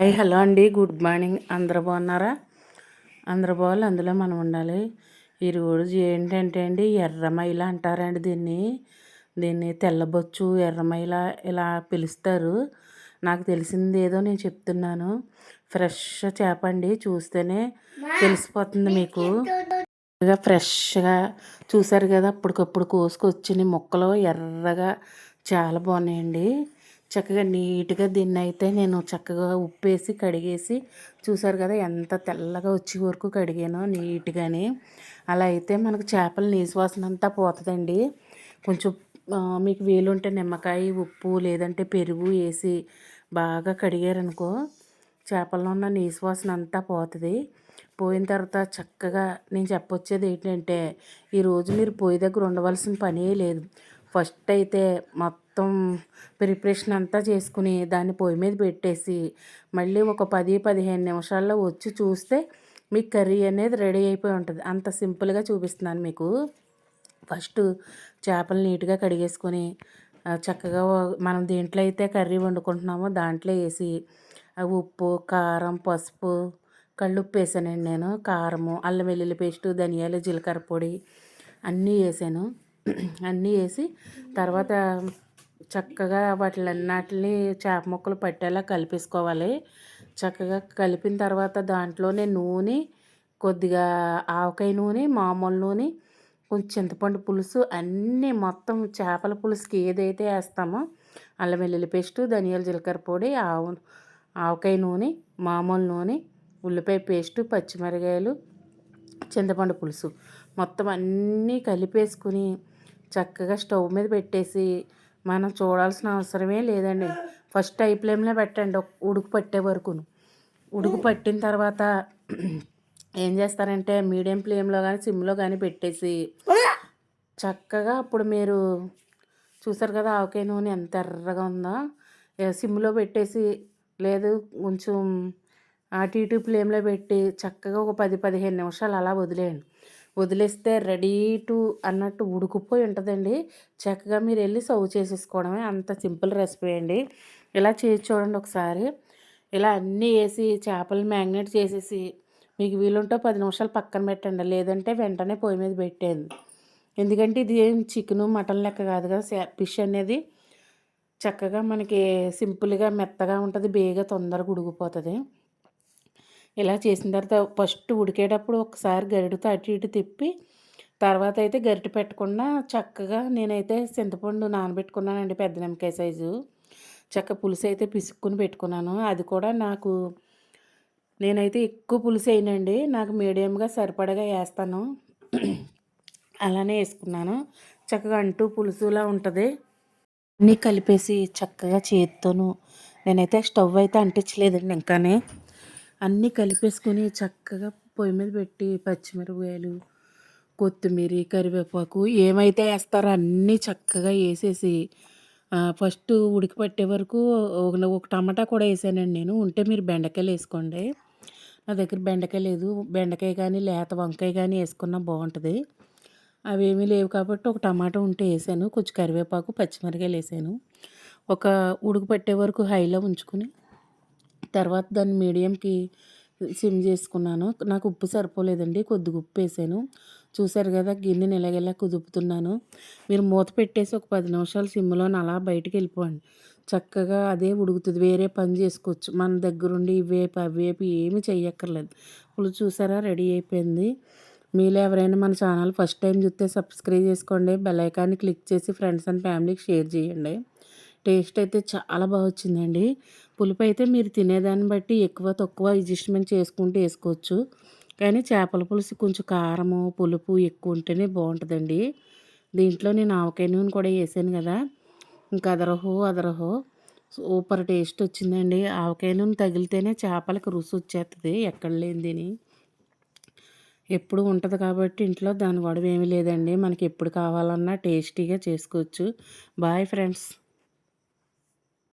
Hi hello అండి. Good morning అందరు బాగున్నారా? అందరు బాగాలి? అందులో మనం ఉండాలి. ఈరోజు ఏంటంటే అండి ఎర్రమైల అంటారండి దీన్ని. దీన్ని తెల్లబొచ్చు ఎర్రమైల ఇలా పిలుస్తారు. నాకు తెలిసింది ఏదో నేను చెప్తున్నాను. ఫ్రెష్ చేప అండి. చూస్తేనే తెలిసిపోతుంది మీకు. ఫ్రెష్గా చూసారు కదా అప్పటికప్పుడు కోసుకొచ్చిన మొక్కలు ఎర్రగా చాలా బాగున్నాయండి. చక్కగా నీట్గా దీన్ని అయితే నేను చక్కగా ఉప్పేసి కడిగేసి చూసారు కదా ఎంత తెల్లగా వచ్చే వరకు కడిగానో నీట్గాని. అలా అయితే మనకు చేపల నీసువాసన అంతా పోతుందండి. కొంచెం మీకు వీలుంటే నిమ్మకాయ ఉప్పు లేదంటే పెరుగు వేసి బాగా కడిగారనుకో చేపల్లో ఉన్న నీసువాసన అంతా పోతుంది. పోయిన తర్వాత చక్కగా నేను చెప్పొచ్చేది ఏంటంటే ఈరోజు మీరు పొయ్యి దగ్గర ఉండవలసిన పనే లేదు. ఫస్ట్ అయితే మొత్తం ప్రిపరేషన్ అంతా చేసుకుని దాన్ని పొయ్యి మీద పెట్టేసి మళ్ళీ ఒక పది పదిహేను నిమిషాల్లో వచ్చి చూస్తే మీకు కర్రీ అనేది రెడీ అయిపోయి ఉంటుంది. అంత సింపుల్గా చూపిస్తున్నాను మీకు. ఫస్ట్ చేపలు నీట్గా కడిగేసుకొని చక్కగా మనం దేంట్లో అయితే కర్రీ వండుకుంటున్నామో దాంట్లో వేసి ఉప్పు కారం పసుపు కళ్ళుప్పు వేసానండి నేను కారము అల్లం వెల్లుల్లి పేస్టు ధనియాలు జీలకర్ర పొడి అన్నీ వేసాను. అన్నీ వేసి తర్వాత చక్కగా వాటిలన్నిటిని చేప ముక్కలు పట్టేలా కలిపేసుకోవాలి. చక్కగా కలిపిన తర్వాత దాంట్లోనే నూనె కొద్దిగా ఆవకాయ నూనె మామూలు నూనె కొంచెం చింతపండు పులుసు అన్నీ మొత్తం చేపల పులుసుకి ఏదైతే వేస్తామో అల్లం వెల్లుల్లి పేస్టు ధనియాల జీలకర్ర పొడి ఆవు ఆవకాయ నూనె మామూలు నూనె ఉల్లిపాయ పేస్టు పచ్చిమిరకాయలు చింతపండు పులుసు. మొత్తం అన్నీ కలిపేసుకుని చక్కగా స్టవ్ మీద పెట్టేసి మనం చూడాల్సిన అవసరమే లేదండి. ఫస్ట్ హై ఫ్లేమ్లో పెట్టండి ఉడుకు పట్టే వరకును. ఉడుకు పట్టిన తర్వాత ఏం చేస్తారంటే మీడియం ఫ్లేమ్లో కానీ సిమ్లో కానీ పెట్టేసి చక్కగా అప్పుడు మీరు చూసారు కదా ఆవకాయ నూనె ఎంత ఎర్రగా ఉందో? సిమ్లో పెట్టేసి లేదు కొంచెం అటు ఇటు ఫ్లేమ్లో పెట్టి చక్కగా ఒక పది పదిహేను నిమిషాలు అలా వదిలేయండి. వదిలేస్తే రెడీ టు అన్నట్టు ఉడుకుపోయి ఉంటుందండి. చక్కగా మీరు వెళ్ళి సర్వ్ చేసేసుకోవడమే అంత సింపుల్ రెసిపీ అండి. ఇలా చేసి చూడండి ఒకసారి. ఇలా అన్నీ వేసి చేపలు మ్యాగ్నేట్ చేసేసి మీకు వీలుంటే పది నిమిషాలు పక్కన పెట్టండి. లేదంటే వెంటనే పొయ్యి మీద పెట్టేది ఎందుకంటే ఇది ఏం చికెను మటన్ లెక్క కాదు కదా. ఫిష్ అనేది చక్కగా మనకి సింపుల్గా మెత్తగా ఉంటుంది. బేగా తొందరగా ఉడిగిపోతుంది ఇలా చేసిన తర్వాత ఫస్ట్ ఉడికేటప్పుడు ఒకసారి గరిటతో అటు ఇటు తిప్పి తర్వాత అయితే గరిటె పెట్టకుండా చక్కగా నేనైతే చింతపండు నానబెట్టుకున్నానండి పెద్ద నిమ్మకాయ సైజు. చక్క పులుసు అయితే పిసుక్కుని పెట్టుకున్నాను. అది కూడా నాకు నేనైతే ఎక్కువ పులుసు అయినండి నాకు మీడియంగా సరిపడగా వేస్తాను. అలానే వేసుకున్నాను. చక్కగా అంటూ పులుసులా ఉంటుంది. అన్నీ కలిపేసి చక్కగా చేత్తోను నేనైతే స్టవ్ అయితే అంటించలేదండి ఇంకానే. అన్నీ కలిపేసుకొని చక్కగా పొయ్యి మీద పెట్టి పచ్చిమిరపకాయలు కొత్తిమీర కరివేపాకు ఏమైతే వేస్తారో అన్నీ చక్కగా వేసేసి ఫస్ట్ ఉడికిపట్టే వరకు ఒక ఒక టమాటా కూడా వేసానండి నేను. ఉంటే మీరు బెండకాయలు వేసుకోండి. నా దగ్గర బెండకాయ లేదు. బెండకాయ కానీ లేత వంకాయ కానీ వేసుకున్నా బాగుంటుంది. అవేమీ లేవు కాబట్టి ఒక టమాటా ఉంటే వేసాను. కొంచెం కరివేపాకు పచ్చిమిరకాయలు వేసాను. ఒక ఉడుకు పట్టే వరకు హైలో ఉంచుకొని తర్వాత దాన్ని మీడియంకి సిమ్ చేసుకున్నాను. నాకు ఉప్పు సరిపోలేదండి కొద్దిగా ఉప్పు వేసాను. చూసారు కదా గిన్నెని ఎలాగెలా కుదుపుతున్నాను. మీరు మూత పెట్టేసి ఒక పది నిమిషాలు సిమ్లో అలా బయటికి వెళ్ళిపోండి. చక్కగా అదే ఉడుకుతుంది వేరే పని చేసుకోవచ్చు. మన దగ్గరుండి ఇవేపు అవేపు ఏమి చెయ్యక్కర్లేదు. ఇప్పుడు చూసారా రెడీ అయిపోయింది. మీరు ఎవరైనా మన ఛానల్ ఫస్ట్ టైం చూస్తే సబ్స్క్రైబ్ చేసుకోండి బెల్ ఐకాన్ని క్లిక్ చేసి ఫ్రెండ్స్ అండ్ ఫ్యామిలీకి షేర్ చేయండి. టేస్ట్ అయితే చాలా బాగా వచ్చిందండి. పులుపు అయితే మీరు తినేదాన్ని బట్టి ఎక్కువ తక్కువ అడ్జస్ట్మెంట్ చేసుకుంటూ వేసుకోవచ్చు. కానీ చేపల పులుసు కొంచెం కారము పులుపు ఎక్కువ ఉంటేనే బాగుంటుందండి. దీంట్లో నేను ఆవకాయ నూనె కూడా వేసాను కదా. ఇంకా అదరహో అదరహో. సూపర్ టేస్ట్ వచ్చిందండి. ఆవకాయ నూనె తగిలితేనే చేపలకు రుచి వచ్చేస్తుంది ఎక్కడ లేనిదిని. ఎప్పుడు ఉంటుంది కాబట్టి ఇంట్లో దాని గొడవ ఏమీ లేదండి. మనకి ఎప్పుడు కావాలన్నా టేస్టీగా చేసుకోవచ్చు. Bye friends.